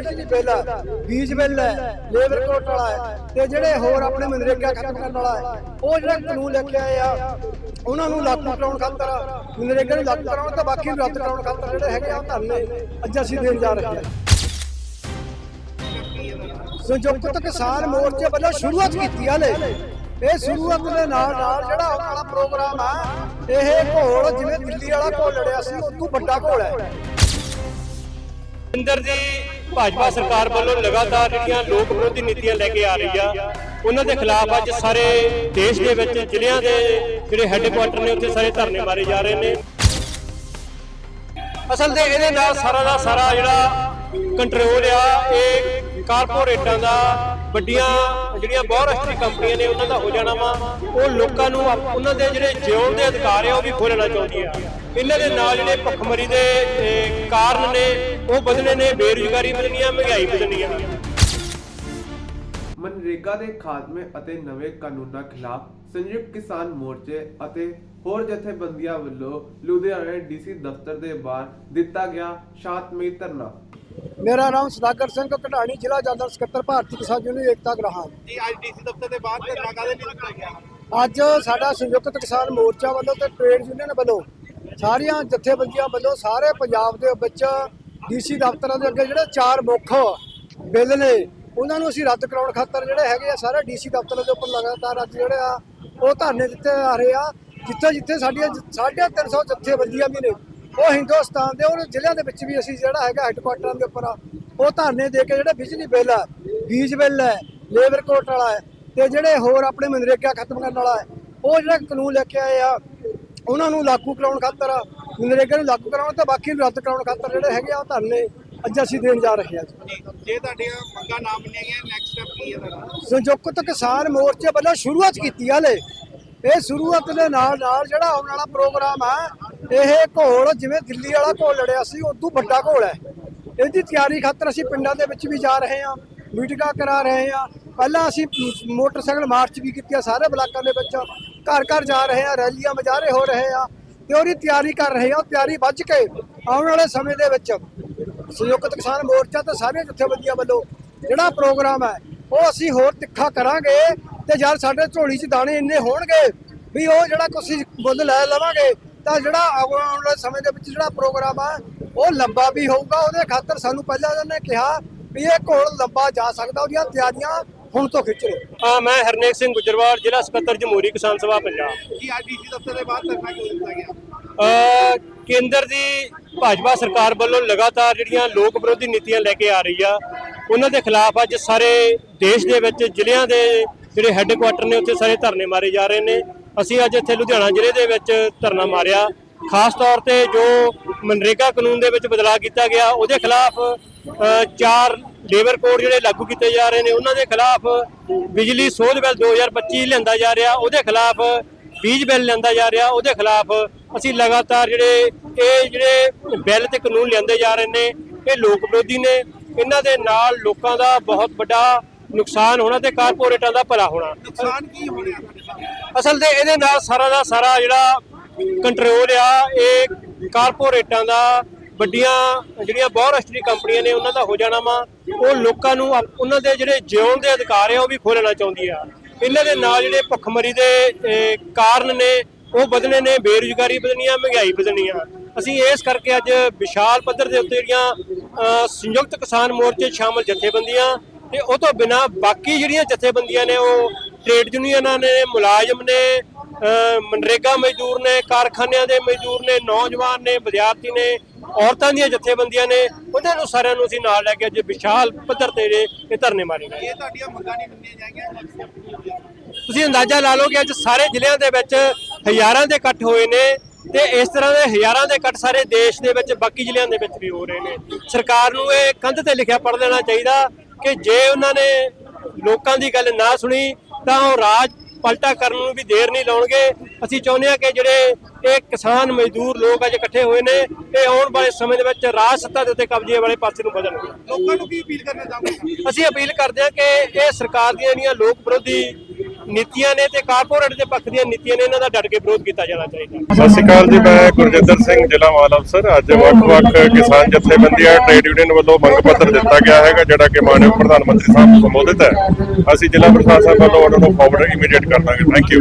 ਬਿਜਲੀ ਬਿੱਲ ਹੈ, ਬੀਜ ਬਿੱਲ ਹੈ, ਲੇਬਰ ਕੋਟ ਵਾਲਾ ਹੈ ਤੇ ਜਿਹੜੇ ਹੋਰ ਆਪਣੇ ਮਨਰੇਗਾ ਖਤਮ ਕਰਨ ਵਾਲਾ ਹੈ, ਉਹ ਜਿਹੜਾ ਕਾਨੂੰਨ ਲੈ ਕੇ ਆਏ ਆ, ਉਹਨਾਂ ਨੂੰ ਲਾਗੂ ਕਰਾਉਣ ਖਾਤਰ, ਮਨਰੇਗਾ ਨੂੰ ਲਾਗੂ ਕਰਾਉਣ ਤੇ ਬਾਕੀ ਨੂੰ ਰੱਦ ਕਰਾਉਣ ਖਾਤਰ ਜਿਹੜੇ ਹੈਗੇ ਆ ਧਰਨੇ ਅੱਜ ਅਸੀਂ ਦੇਣ ਜਾ ਰਹੇ ਹਾਂ। ਸੰਯੁਕਤ ਕਿਸਾਨ ਮੋਰਚੇ ਵੱਲੋਂ ਸ਼ੁਰੂਆਤ ਕੀਤੀ ਆ ਲੈ ਇਹ ਸ਼ੁਰੂਆਤ ਦੇ ਨਾਲ ਨਾਲ ਜਿਹੜਾ ਆਉਣ ਵਾਲਾ ਪ੍ਰੋਗਰਾਮ ਆ, ਇਹ ਘੋਲ ਜਿਵੇਂ ਦਿੱਲੀ ਵਾਲਾ ਘੋਲ ਲੜਿਆ ਸੀ ਉਸ ਤੋਂ ਵੱਡਾ ਘੋਲ ਹੈ। ਕੇਂਦਰ ਦੀ ਭਾਜਪਾ ਸਰਕਾਰ ਵੱਲੋਂ ਲਗਾਤਾਰ ਜਿਹੜੀਆਂ ਲੋਕ ਵਿਰੋਧੀ ਨੀਤੀਆਂ ਲੈ ਕੇ ਆ ਰਹੀ ਆ, ਉਹਨਾਂ ਦੇ ਖਿਲਾਫ ਅੱਜ ਸਾਰੇ ਦੇਸ਼ ਦੇ ਵਿੱਚ, ਜ਼ਿਲ੍ਹਿਆਂ ਦੇ ਜਿਹੜੇ ਹੈੱਡਕੁਆਟਰ ਨੇ, ਉੱਥੇ ਸਾਰੇ ਧਰਨੇ ਮਾਰੇ ਜਾ ਰਹੇ ਨੇ। ਅਸਲ ਦੇ ਇਹਦੇ ਨਾਲ ਸਾਰਾ ਦਾ ਸਾਰਾ ਜਿਹੜਾ ਕੰਟਰੋਲ ਆ, ਇਹ ਕਾਰਪੋਰੇਟਾਂ ਦਾ, ਵੱਡੀਆਂ ਜਿਹੜੀਆਂ ਬਹੁਰਾਸ਼ਟਰੀ ਕੰਪਨੀਆਂ ਨੇ, ਉਹਨਾਂ ਦਾ ਹੋ ਜਾਣਾ ਵਾ। ਉਹ ਲੋਕਾਂ ਨੂੰ ਉਹਨਾਂ ਦੇ ਜਿਹੜੇ ਜਿਉਣ ਦੇ ਅਧਿਕਾਰ ਆ, ਉਹ ਵੀ ਖੋਲਣਾ ਚਾਹੁੰਦੀ ਆ ਇਹਨਾਂ ਦੇ ਨਾਲ ਜਿਹੜੇ ਭੁੱਖਮਰੀ ਦੇ ਕਾਰਨ ਨੇ ਉਹ ਵਧਣੇ ਨੇ ਬੇਰੁਜ਼ਗਾਰੀ ਵਧਣੀ ਆ ਮਹਿੰਗਾਈ ਵਧਣੀ ਆ ਮਨਰੇਗਾ ਦੇ ਖਾਤਮੇ ਅਤੇ ਨਵੇਂ ਕਾਨੂੰਨਾਂ ਖਿਲਾਫ ਸੰਯੁਕਤ ਕਿਸਾਨ ਮੋਰਚੇ ਅਤੇ ਹੋਰ ਜਥੇਬੰਦੀਆਂ ਵੱਲੋਂ ਲੁਧਿਆਣਾ ਡੀਸੀ ਦਫ਼ਤਰ ਦੇ ਬਾਹਰ ਦਿੱਤਾ ਗਿਆ ਸ਼ਾਂਤਮਈ ਧਰਨਾ। ਮੇਰਾ ਨਾਮ ਸੁਦਾਗਰ ਸਿੰਘ ਕਢਾਣੀ ਜ਼ਿਲ੍ਹਾ ਜਨਰਲ ਸਕੱਤਰ ਭਾਰਤੀ ਕਿਸਾਨ ਯੂਨੀਅਨ ਏਕਤਾ ਗ੍ਰਾਹਾਂ ਜੀ ਅੱਜ ਡੀਸੀ ਦਫ਼ਤਰ ਦੇ ਬਾਹਰ ਧਰਨਾ ਕਾਹਦੇ ਲਈ ਦਿੱਤਾ ਗਿਆ? ਅੱਜ ਸਾਡਾ ਸੰਯੁਕਤ ਕਿਸਾਨ ਮੋਰਚਾ ਵੱਲੋਂ ਤੇ ਟ੍ਰੇਡ ਯੂਨੀਅਨ ਵੱਲੋਂ ਸਾਰੀਆਂ ਜਥੇਬੰਦੀਆਂ ਵੱਲੋਂ ਸਾਰੇ ਪੰਜਾਬ ਦੇ ਵਿੱਚ ਡੀਸੀ ਦਫ਼ਤਰਾਂ ਦੇ ਅੱਗੇ ਜਿਹੜੇ ਚਾਰ ਮੁੱਖ ਬਿੱਲ ਨੇ ਉਹਨਾਂ ਨੂੰ ਅਸੀਂ ਰੱਦ ਕਰਾਉਣ ਖਾਤਰ ਜਿਹੜੇ ਹੈਗੇ ਆ ਸਾਰੇ ਡੀਸੀ ਦਫ਼ਤਰਾਂ ਦੇ ਉੱਪਰ ਲਗਾਤਾਰ ਅੱਜ ਜਿਹੜੇ ਆ ਉਹ ਧਰਨੇ ਦਿੱਤੇ ਆ ਰਹੇ ਆ ਜਿੱਥੇ ਜਿੱਥੇ ਸਾਡੀਆਂ ਜ- ਸਾਢੇ ਤਿੰਨ ਸੌ ਜਥੇਬੰਦੀਆਂ ਵੀ ਨੇ ਉਹ ਹਿੰਦੁਸਤਾਨ ਦੇ ਉਹ ਜ਼ਿਲ੍ਹਿਆਂ ਦੇ ਵਿੱਚ ਵੀ ਅਸੀਂ ਜਿਹੜਾ ਹੈਗਾ ਹੈੱਡਕੁਆਟਰਾਂ ਦੇ ਉੱਪਰ ਆ, ਉਹ ਧਰਨੇ ਦੇ ਕੇ ਜਿਹੜੇ ਬਿਜਲੀ ਬਿੱਲ ਆ ਬੀਜ ਬਿੱਲ ਹੈ ਲੇਬਰ ਕੋਟ ਵਾਲਾ ਹੈ ਤੇ ਜਿਹੜੇ ਹੋਰ ਆਪਣੇ ਮਨਰੇਗਾ ਖਤਮ ਕਰਨ ਵਾਲਾ ਹੈ ਉਹ ਜਿਹੜਾ ਕਾਨੂੰਨ ਲੈ ਕੇ ਆਏ ਆ ਉਹਨਾਂ ਨੂੰ ਲਾਗੂ ਕਰਾਉਣ ਖਾਤਰ ਮਨਰੇਗਾ ਨੂੰ ਲਾਗੂ ਕਰਾਉਣ ਤੇ ਬਾਕੀ ਨੂੰ ਰੱਦ ਕਰਾਉਣ ਖਾਤਰ ਜਿਹੜੇ ਹੈਗੇ ਆ ਧਰਨੇ ਅੱਜ ਅਸੀਂ ਦੇਣ ਜਾ ਰਹੇ ਹਾਂ ਜੀ। ਤੁਹਾਡੀਆਂ ਮੰਗਾਂ ਨਾ ਮੰਨੀਆਂ ਗਈਆਂ ਨੈਕਸਟ ਸਟੈਪ ਕੀ ਹੈ ਤੁਹਾਡਾ? ਸੰਯੁਕਤ ਕਿਸਾਨ ਮੋਰਚੇ ਵੱਲੋਂ ਸ਼ੁਰੂਆਤ ਕੀਤੀ ਆ ਲੈ ਇਹ ਸ਼ੁਰੂਆਤ ਦੇ ਨਾਲ ਨਾਲ ਜਿਹੜਾ ਆਉਣ ਵਾਲਾ ਪ੍ਰੋਗਰਾਮ ਆ ਇਹ ਘੋਲ ਜਿਵੇਂ ਦਿੱਲੀ ਵਾਲਾ ਘੋਲ ਲੜਿਆ ਸੀ ਉਸ ਤੋਂ ਵੱਡਾ ਘੋਲ ਹੈ। ਇਹਦੀ ਤਿਆਰੀ ਖਾਤਰ ਅਸੀਂ ਪਿੰਡਾਂ ਦੇ ਵਿੱਚ ਵੀ ਜਾ ਰਹੇ ਹਾਂ ਮੀਟਿੰਗਾਂ ਕਰਾ ਰਹੇ ਹਾਂ। ਪਹਿਲਾਂ ਅਸੀਂ ਮੋਟਰਸਾਈਕਲ ਮਾਰਚ ਵੀ ਕੀਤੀ ਆ ਸਾਰੇ ਬਲਾਕਾਂ ਦੇ ਵਿੱਚ। ਘਰ ਘਰ ਜਾ ਰਹੇ ਹਾਂ ਰੈਲੀਆਂ ਮਜਾਰੇ ਹੋ ਰਹੇ ਆ ਤੇ ਉਹਦੀ ਤਿਆਰੀ ਕਰ ਰਹੇ ਹਾਂ ਤਿਆਰੀ ਵੱਜ ਕੇ ਆਉਣ ਵਾਲੇ ਸਮੇਂ ਦੇ ਵਿੱਚ ਸੰਯੁਕਤ ਕਿਸਾਨ ਮੋਰਚਾ ਤੇ ਸਾਰੀਆਂ ਜਥੇਬੰਦੀਆਂ ਵੱਲੋਂ ਜਿਹੜਾ ਪ੍ਰੋਗਰਾਮ ਹੈ, ਉਹ ਅਸੀਂ ਹੋਰ ਤਿੱਖਾ ਕਰਾਂਗੇ ਤੇ ਜਦ ਸਾਡੇ ਝੋਲੀ 'ਚ ਦਾਣੇ ਇੰਨੇ ਹੋਣਗੇ ਵੀ ਉਹ ਜਿਹੜਾ ਕੁਛ ਅਸੀਂ ਲੈ ਲਵਾਂਗੇ, ਤਾਂ ਜਿਹੜਾ ਆਉਣ ਵਾਲੇ ਸਮੇਂ ਦੇ ਵਿੱਚ ਜਿਹੜਾ ਪ੍ਰੋਗਰਾਮ ਆ, ਉਹ ਲੰਬਾ ਵੀ ਹੋਊਗਾ। ਉਹਦੇ ਖਾਤਰ ਸਾਨੂੰ ਪਹਿਲਾਂ ਉਹਨਾਂ ਨੇ ਕਿਹਾ ਵੀ ਇਹ ਘੋਲ ਲੰਬਾ ਜਾ ਸਕਦਾ, ਉਹਦੀਆਂ ਤਿਆਰੀਆਂ ਹੁਣ ਤੋਂ ਖਿੱਚ ਲਓ। ਆ ਮੈਂ ਹਰਨੇਕ ਸਿੰਘ ਗੁਜਰਵਾਲ ਜ਼ਿਲ੍ਹਾ ਸਕੱਤਰ ਜਮਹੂਰੀ ਕਿਸਾਨ ਸਭਾ ਪੰਜਾਬ। ਜੀ ਅੱਜ ਡੀਸੀ ਦਫ਼ਤਰ ਦੇ ਬਾਹਰ ਧਰਨਾ ਕਿਉਂ ਦਿੱਤਾ ਗਿਆ? ਅ, ਕੇਂਦਰ ਦੀ ਭਾਜਪਾ ਸਰਕਾਰ ਵੱਲੋਂ ਲਗਾਤਾਰ ਜਿਹੜੀਆਂ ਲੋਕ ਵਿਰੋਧੀ ਨੀਤੀਆਂ ਲੈ ਕੇ ਆ ਰਹੀ ਆ ਉਹਨਾਂ ਦੇ ਖਿਲਾਫ ਅੱਜ ਸਾਰੇ ਦੇਸ਼ ਦੇ ਵਿੱਚ ਜ਼ਿਲ੍ਹਿਆਂ ਦੇ ਜਿਹੜੇ ਹੈੱਡਕੁਆਟਰ ਨੇ ਉੱਥੇ ਸਾਰੇ ਧਰਨੇ ਮਾਰੇ ਜਾ ਰਹੇ ਨੇ। ਅਸੀਂ ਅੱਜ ਇੱਥੇ ਲੁਧਿਆਣਾ ਜ਼ਿਲ੍ਹੇ ਦੇ ਵਿੱਚ ਧਰਨਾ ਮਾਰਿਆ। ਖਾਸ ਤੌਰ ਤੇ ਜੋ ਮਨਰੇਗਾ ਕਾਨੂੰਨ ਦੇ ਵਿੱਚ ਬਦਲਾਅ ਕੀਤਾ ਗਿਆ ਉਹਦੇ ਖਿਲਾਫ ਚਾਰ ਲੇਬਰ ਕੋਡ ਜਿਹੜੇ ਲਾਗੂ ਕੀਤੇ ਜਾ ਰਹੇ ਨੇ ਉਹਨਾਂ ਦੇ ਖਿਲਾਫ ਬਿਜਲੀ ਸੋਧ ਬਿੱਲ 2025 ਲਿਆਂਦਾ ਜਾ ਰਿਹਾ ਉਹਦੇ ਖਿਲਾਫ ਬੀਜ ਬਿੱਲ ਲਿਆਂਦਾ ਜਾ ਰਿਹਾ ਉਹਦੇ ਖਿਲਾਫ ਅਸੀਂ ਲਗਾਤਾਰ ਜਿਹੜੇ ਇਹ ਜਿਹੜੇ ਬਿੱਲ ਤੇ ਕਾਨੂੰਨ ਲਿਆਂਦੇ ਜਾ ਰਹੇ ਨੇ ਇਹ ਲੋਕ ਵਿਰੋਧੀ ਨੇ ਇਹਨਾਂ ਦੇ ਨਾਲ ਲੋਕਾਂ ਦਾ ਬਹੁਤ ਵੱਡਾ ਨੁਕਸਾਨ ਹੋਣਾ ਤੇ ਕਾਰਪੋਰੇਟਾਂ ਦਾ ਭਲਾ ਹੋਣਾ। ਨੁਕਸਾਨ ਕੀ ਸਾਹਮਣੇ? ਅਸਲ ਤੇ ਇਹਦੇ ਨਾਲ ਸਾਰਾ ਦਾ ਸਾਰਾ ਜਿਹੜਾ ਕੰਟਰੋਲ ਆ ਇਹ ਕਾਰਪੋਰੇਟਾਂ ਦਾ ਵੱਡੀਆਂ ਜਿਹੜੀਆਂ ਬਹੁਰਾਸ਼ਟਰੀ ਕੰਪਨੀਆਂ ਨੇ ਉਹਨਾਂ ਦਾ ਹੋ ਜਾਣਾ ਵਾ, ਉਹ ਲੋਕਾਂ ਨੂੰ ਉਹਨਾਂ ਦੇ ਜਿਹੜੇ ਜਿਉਣ ਦੇ ਅਧਿਕਾਰ ਆ, ਉਹ ਵੀ ਖੋਲਣਾ ਚਾਹੁੰਦੀ ਆ। ਇਹਨਾਂ ਦੇ ਨਾਲ ਜਿਹੜੇ ਭੁੱਖਮਰੀ ਦੇ ਕਾਰਨ ਨੇ, ਉਹ ਵਧਣੇ ਨੇ, ਬੇਰੁਜ਼ਗਾਰੀ ਵਧਣੀ ਆ, ਮਹਿੰਗਾਈ ਵਧਣੀ ਆ। ਅਸੀਂ ਇਸ ਕਰਕੇ ਅੱਜ ਵਿਸ਼ਾਲ ਪੱਧਰ ਦੇ ਉੱਤੇ ਜਿਹੜੀਆਂ ਸੰਯੁਕਤ ਕਿਸਾਨ ਮੋਰਚੇ 'ਚ ਸ਼ਾਮਲ ਜਥੇਬੰਦੀਆਂ ਤੇ ਉਹ ਤੋਂ ਬਿਨਾ ਬਾਕੀ ਜਿਹੜੀਆਂ ਜਥੇਬੰਦੀਆਂ ਨੇ, ਉਹ ਟ੍ਰੇਡ ਯੂਨੀਅਨਾਂ ਨੇ ਮੁਲਾਜ਼ਮ ਨੇ ਮਨਰੇਗਾ ਮਜ਼ਦੂਰ ਨੇ ਕਾਰਖਾਨਿਆਂ ਦੇ ਮਜ਼ਦੂਰ ਨੇ ਨੌਜਵਾਨ ਨੇ ਵਿਦਿਆਰਥੀ ਨੇ ਔਰਤਾਂ ਦੀਆਂ ਜਥੇਬੰਦੀਆਂ ਨੇ ਉਹਨਾਂ ਨੂੰ ਸਾਰਿਆਂ ਨੂੰ ਅਸੀਂ ਨਾਲ ਲੈ ਕੇ ਅੱਜ ਵਿਸ਼ਾਲ ਪੱਧਰ ਤੇ ਇਹ ਧਰਨੇ ਤੁਹਾਡੀਆਂ ਮੰਗਾਂ ਨਹੀਂ ਮੰਨੀਆਂ ਕੀ ਹੋਵੇਗਾ ਤੁਸੀਂ ਅੰਦਾਜ਼ਾ ਲਾ ਲਓ ਕਿ ਅੱਜ ਸਾਰੇ ਜ਼ਿਲ੍ਹਿਆਂ ਦੇ ਵਿੱਚ ਹਜ਼ਾਰਾਂ ਦੇ ਇਕੱਠ ਹੋਏ ਨੇ ਤੇ ਇਸ ਤਰ੍ਹਾਂ ਦੇ ਹਜ਼ਾਰਾਂ ਦੇ ਇਕੱਠ ਸਾਰੇ ਦੇਸ਼ ਦੇ ਵਿੱਚ ਬਾਕੀ ਜ਼ਿਲ੍ਹਿਆਂ ਦੇ ਵਿੱਚ ਵੀ ਹੋ ਰਹੇ ਨੇ। ਸਰਕਾਰ ਨੂੰ ਇਹ ਕੰਧ ਤੇ ਲਿਖਿਆ ਪੜ ਲੈਣਾ ਚਾਹੀਦਾ ਕਿ ਜੇ ਉਹਨਾਂ ਨੇ ਲੋਕਾਂ ਦੀ ਗੱਲ ਨਾ ਸੁਣੀ ਤਾਂ ਉਹ ਰਾਜ ਪਲਟਾ ਕਰਨ ਨੂੰ ਵੀ ਦੇਰ ਨਹੀਂ ਲਾਉਣਗੇ। ਅਸੀਂ ਚਾਹੁੰਦੇ ਹਾਂ ਕਿ ਜਿਹੜੇ ਇਹ ਕਿਸਾਨ ਮਜ਼ਦੂਰ ਲੋਕ ਅੱਜ ਇਕੱਠੇ ਹੋਏ ਨੇ ਇਹ ਆਉਣ ਵਾਲੇ ਸਮੇਂ ਦੇ ਵਿੱਚ ਰਾਜ ਸੱਤਾ ਦੇ ਉੱਤੇ ਕਬਜ਼ੇ ਵਾਲੇ ਪਾਸੇ ਨੂੰ ਵਧਣਗੇ। ਲੋਕਾਂ ਨੂੰ ਕੀ ਅਪੀਲ ਕਰਨਾ ਚਾਹੋਗੇ? ਅਸੀਂ ਅਪੀਲ ਕਰਦੇ ਹਾਂ ਕਿ ਇਹ ਸਰਕਾਰ ਦੀਆਂ ਜਿਹੜੀਆਂ ਲੋਕ ਵਿਰੋਧੀ ਨੀਤੀਆਂ ਨੇ ਤੇ ਕਾਰਪੋਰੇਟ ਦੇ ਪੱਖ ਦੀਆਂ ਨੀਤੀਆਂ ਨੇ ਇਹਨਾਂ ਦਾ ਡਟ ਕੇ ਵਿਰੋਧ ਕੀਤਾ ਜਾਣਾ ਚਾਹੀਦਾ। ਸਤਿ ਸ਼੍ਰੀ ਅਕਾਲ ਜੀ, ਮੈਂ ਗੁਰਜਿੰਦਰ ਸਿੰਘ, ਜ਼ਿਲ੍ਹਾ ਮਾਲ ਅਫਸਰ। ਅੱਜ ਵੱਖ-ਵੱਖ ਕਿਸਾਨ ਜਥੇਬੰਦੀਆਂ, ਟ੍ਰੇਡ ਯੂਨੀਅਨ ਵੱਲੋਂ ਮੰਗ ਪੱਤਰ ਦਿੱਤਾ ਗਿਆ ਹੈਗਾ, ਜਿਹੜਾ ਕਿ ਮਾਨਯੋਗ ਪ੍ਰਧਾਨ ਮੰਤਰੀ ਸਾਹਿਬ ਨੂੰ ਸੰਬੋਧਿਤ ਹੈ। ਅਸੀਂ ਜ਼ਿਲ੍ਹਾ ਪ੍ਰਸ਼ਾਸਨ ਵੱਲੋਂ ਉਹਨਾਂ ਨੂੰ ਫਾਰਵਰਡ ਇਮੀਡੀਏਟ ਕਰ ਦਾਂਗੇ। Thank you